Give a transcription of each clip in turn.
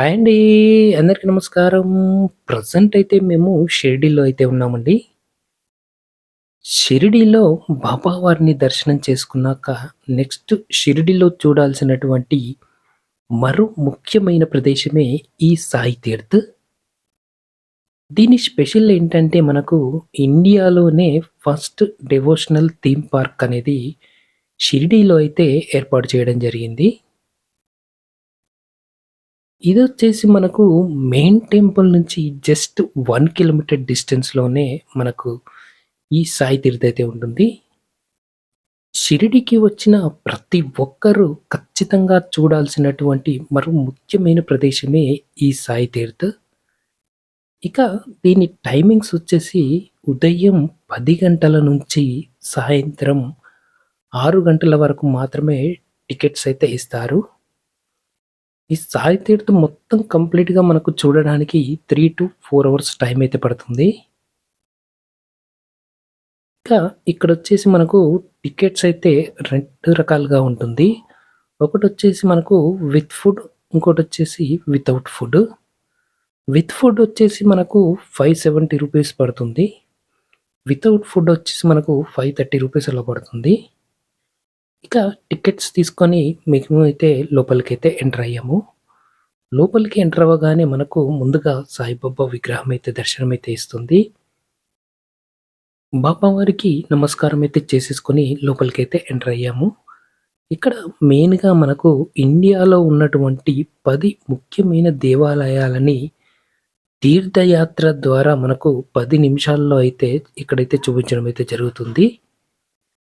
Hi అండి. అందరికి నమస్కారం. ప్రజెంట్ అయితే మేము షిరిడీలో అయితే ఉన్నామండి. షిరిడీలో బాబా వారిని దర్శనం చేసుకున్నాక నెక్స్ట్ షిరిడీలో చూడాల్సినటువంటి మరో ముఖ్యమైన ప్రదేశమే ఈ సాయి తీర్థ్. దీని స్పెషల్ ఏంటంటే మనకు ఇండియాలోనే ఫస్ట్ డివోషనల్ థీమ్ పార్క్ అనేది షిరిడీలో అయితే ఏర్పాటు చేయడం జరిగింది. ఇది వచ్చేసి మనకు మెయిన్ టెంపుల్ నుంచి జస్ట్ వన్ కిలోమీటర్ డిస్టెన్స్‌లోనే మనకు ఈ సాయి తీర్థ అయితే ఉంటుంది. షిరిడికి వచ్చిన ప్రతి ఒక్కరు ఖచ్చితంగా చూడాల్సినటువంటి మరో ముఖ్యమైన ప్రదేశమే ఈ సాయి తీర్థ ఇక దీని టైమింగ్స్ వచ్చేసి ఉదయం పది గంటల నుంచి సాయంత్రం ఆరు గంటల వరకు మాత్రమే టికెట్స్ అయితే ఇస్తారు. ఈ సాయి తీర్థం మొత్తం కంప్లీట్‌గా మనకు చూడడానికి 3-4 అవర్స్ టైం అయితే పడుతుంది. ఇంకా ఇక్కడ వచ్చేసి మనకు టికెట్స్ అయితే రెండు రకాలుగా ఉంటుంది. ఒకటి వచ్చేసి మనకు విత్ ఫుడ్, ఇంకోటి వచ్చేసి వితౌట్ ఫుడ్. విత్ ఫుడ్ వచ్చేసి మనకు 570 రూపీస్ పడుతుంది. వితౌట్ ఫుడ్ వచ్చేసి మనకు 530 రూపీస్ అలా పడుతుంది. ఇక టికెట్స్ తీసుకొని మేమైతే లోపలికైతే ఎంటర్ అయ్యాము. లోపలికి ఎంటర్ అవ్వగానే మనకు ముందుగా సాయిబాబా విగ్రహం అయితే దర్శనం అయితే ఇస్తుంది. బాబా వారికి నమస్కారం అయితే చేసేసుకొని లోపలికైతే ఎంటర్ అయ్యాము. ఇక్కడ మెయిన్‌గా మనకు ఇండియాలో ఉన్నటువంటి పది ముఖ్యమైన దేవాలయాలని తీర్థయాత్ర ద్వారా మనకు పది నిమిషాల్లో అయితే ఇక్కడైతే చూపించడం అయితే జరుగుతుంది.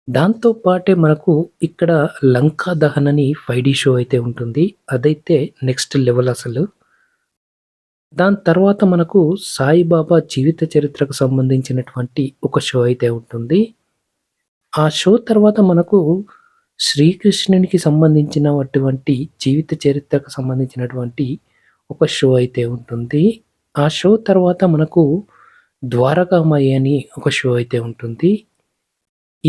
దాంతో పాటే మనకు ఇక్కడ లంకా దహన్ అని 5డీ షో అయితే ఉంటుంది. అదైతే నెక్స్ట్ లెవెల్ అసలు. దాని తర్వాత మనకు సాయిబాబా జీవిత చరిత్రకు సంబంధించినటువంటి ఒక షో అయితే ఉంటుంది. ఆ షో తర్వాత మనకు శ్రీకృష్ణునికి సంబంధించినటువంటి జీవిత చరిత్రకు సంబంధించినటువంటి ఒక షో అయితే ఉంటుంది. ఆ షో తర్వాత మనకు ద్వారకామయ్య అని ఒక షో అయితే ఉంటుంది.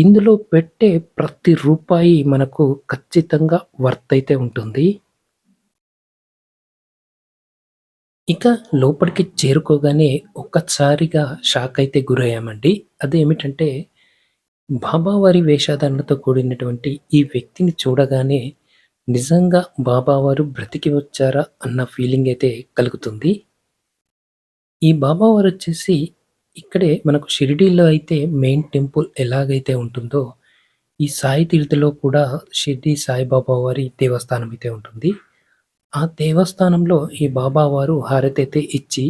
ఇందులో పెట్టే ప్రతి రూపాయి మనకు ఖచ్చితంగా వర్త్ అయితే ఉంటుంది. ఇక లోపలికి చేరుకోగానే ఒక్కసారిగా షాక్ అయితే గురయ్యామండి. అదేమిటంటే బాబావారి వేషధారణతో కూడినటువంటి ఈ వ్యక్తిని చూడగానే నిజంగా బాబా వారు బ్రతికి వచ్చారా అన్న ఫీలింగ్ అయితే కలుగుతుంది. ఈ బాబా వారొచ్చేసి ఇక్కడే మనకు షిరిడీలో అయితే మెయిన్ టెంపుల్ ఎలాగైతే ఉంటుందో, ఈ సాయి తీర్థలో కూడా షిరిడి సాయిబాబా వారి దేవస్థానం అయితే ఉంటుంది. ఆ దేవస్థానంలో ఈ బాబా వారు హారతైతే ఇచ్చి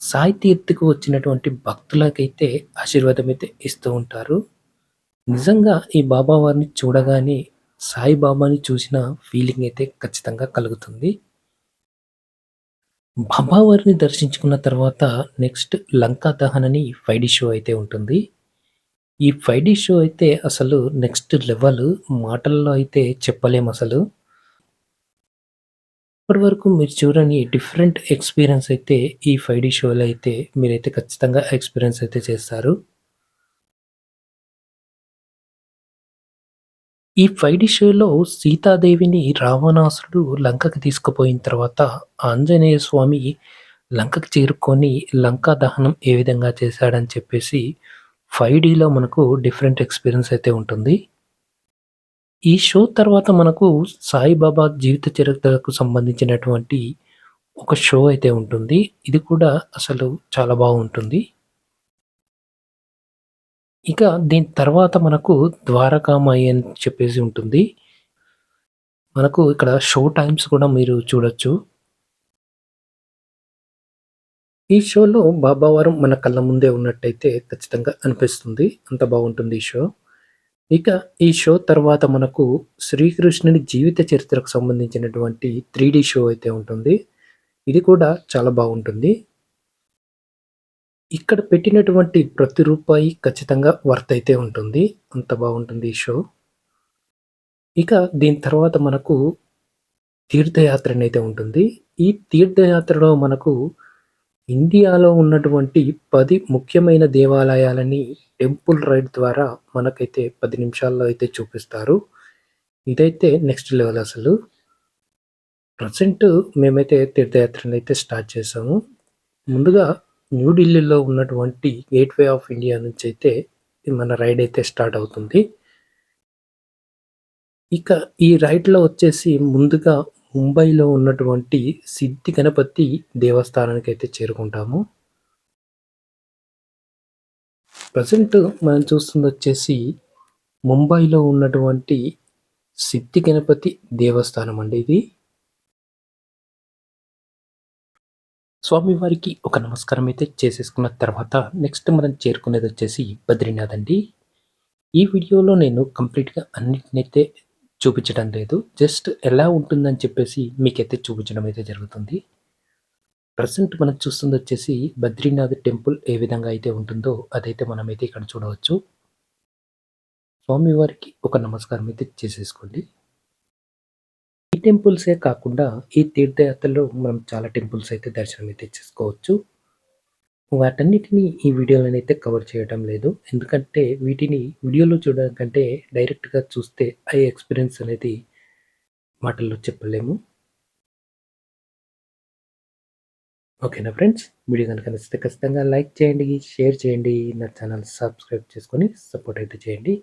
సాయి తీర్థకు వచ్చినటువంటి భక్తులకైతే ఆశీర్వాదం అయితే ఇస్తూ ఉంటారు. నిజంగా ఈ బాబా వారిని చూడగానే సాయిబాబాని చూసిన ఫీలింగ్ అయితే ఖచ్చితంగా కలుగుతుంది. అమ్మవారిని దర్శించుకున్న తర్వాత నెక్స్ట్ లంకా దహన్ అని 5డీ షో అయితే ఉంటుంది. ఈ 5డీ షో అయితే అసలు నెక్స్ట్ లెవెల్ మాటల్లో అయితే చెప్పలేం అసలు ఇప్పటి వరకు మీరు చూడని డిఫరెంట్ ఎక్స్‌పీరియన్స్ అయితే ఈ 5డీ షోలో అయితే మీరైతే ఖచ్చితంగా ఎక్స్‌పీరియన్స్ అయితే చేస్తారు. ఈ ఫైడి షోలో సీతాదేవిని రావణాసురుడు లంకకి తీసుకుపోయిన తర్వాత ఆంజనేయ స్వామి లంకకి చేరుకొని లంకా దహనం ఏ విధంగా చేశాడని చెప్పేసి 5డీలో మనకు డిఫరెంట్ ఎక్స్‌పీరియన్స్ అయితే ఉంటుంది. ఈ షో తర్వాత మనకు సాయిబాబా జీవిత చరిత్రకు సంబంధించినటువంటి ఒక షో అయితే ఉంటుంది. ఇది కూడా అసలు చాలా బాగుంటుంది. ఇక దీని తర్వాత మనకు ద్వారకామాయి అని చెప్పేసి ఉంటుంది. మనకు ఇక్కడ షో టైమ్స్ కూడా మీరు చూడొచ్చు. ఈ షోలో బాబావారం మన కళ్ళ ముందే ఉన్నట్టయితే ఖచ్చితంగా అనిపిస్తుంది. అంత బాగుంటుంది ఈ షో. ఇక ఈ షో తర్వాత మనకు శ్రీకృష్ణుని జీవిత చరిత్రకు సంబంధించినటువంటి త్రీ షో అయితే ఉంటుంది. ఇది కూడా చాలా బాగుంటుంది. ఇక్కడ పెట్టినటువంటి ప్రతి రూపాయి ఖచ్చితంగా వర్త్ అయితే ఉంటుంది. అంత బాగుంటుంది ఈ షో. ఇక దీని తర్వాత మనకు తీర్థయాత్ర అనైతే ఉంటుంది. ఈ తీర్థయాత్రలో మనకు ఇండియాలో ఉన్నటువంటి పది ముఖ్యమైన దేవాలయాలని టెంపుల్ రైడ్ ద్వారా మనకైతే పది నిమిషాల్లో అయితే చూపిస్తారు. ఇదైతే నెక్స్ట్ లెవెల్ అసలు. ప్రజెంట్ మేమైతే తీర్థయాత్రనైతే స్టార్ట్ చేసాము. ముందుగా న్యూఢిల్లీలో ఉన్నటువంటి గేట్‌వే ఆఫ్ ఇండియా నుంచి అయితే మన రైడ్ అయితే స్టార్ట్ అవుతుంది. ఇక ఈ రైడ్‌లో వచ్చేసి ముందుగా ముంబైలో ఉన్నటువంటి సిద్ధి గణపతి దేవస్థానానికి అయితే చేరుకుంటాము. ప్రజెంట్ మనం చూస్తుంది వచ్చేసి ముంబైలో ఉన్నటువంటి సిద్ధి గణపతి దేవస్థానం అండి ఇది. స్వామివారికి ఒక నమస్కారం అయితే చేసేసుకున్న తర్వాత నెక్స్ట్ మనం చేరుకునేది వచ్చేసి బద్రీనాథ్ అండి. ఈ వీడియోలో నేను కంప్లీట్‌గా అన్నిటినైతే చూపించడం లేదు. జస్ట్ ఎలా ఉంటుందని చెప్పేసి మీకైతే చూపించడం అయితే జరుగుతుంది. ప్రజెంట్ మనం చూస్తుంది వచ్చేసి బద్రీనాథ్ టెంపుల్ ఏ విధంగా అయితే ఉంటుందో అదైతే మనమైతే ఇక్కడ చూడవచ్చు. స్వామివారికి ఒక నమస్కారం అయితే చేసేసుకోండి. టెంపుల్సే కాకుండా ఈ తీర్థయాత్రలో మనం చాలా టెంపుల్స్ అయితే దర్శనం అయితే చేసుకోవచ్చు. వాటన్నిటిని ఈ వీడియోలోనైతే కవర్ చేయటం లేదు. ఎందుకంటే వీటిని వీడియోలో చూడడం కంటే డైరెక్ట్‌గా చూస్తే ఆ ఎక్స్‌పీరియన్స్ అనేది మాటల్లో చెప్పలేము. ఓకేనా ఫ్రెండ్స్. వీడియో కనుక నచ్చితే ఖచ్చితంగా లైక్ చేయండి, షేర్ చేయండి. నా ఛానల్ సబ్స్క్రైబ్ చేసుకొని సపోర్ట్ అయితే చేయండి.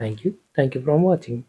Thank you. Thank you from watching.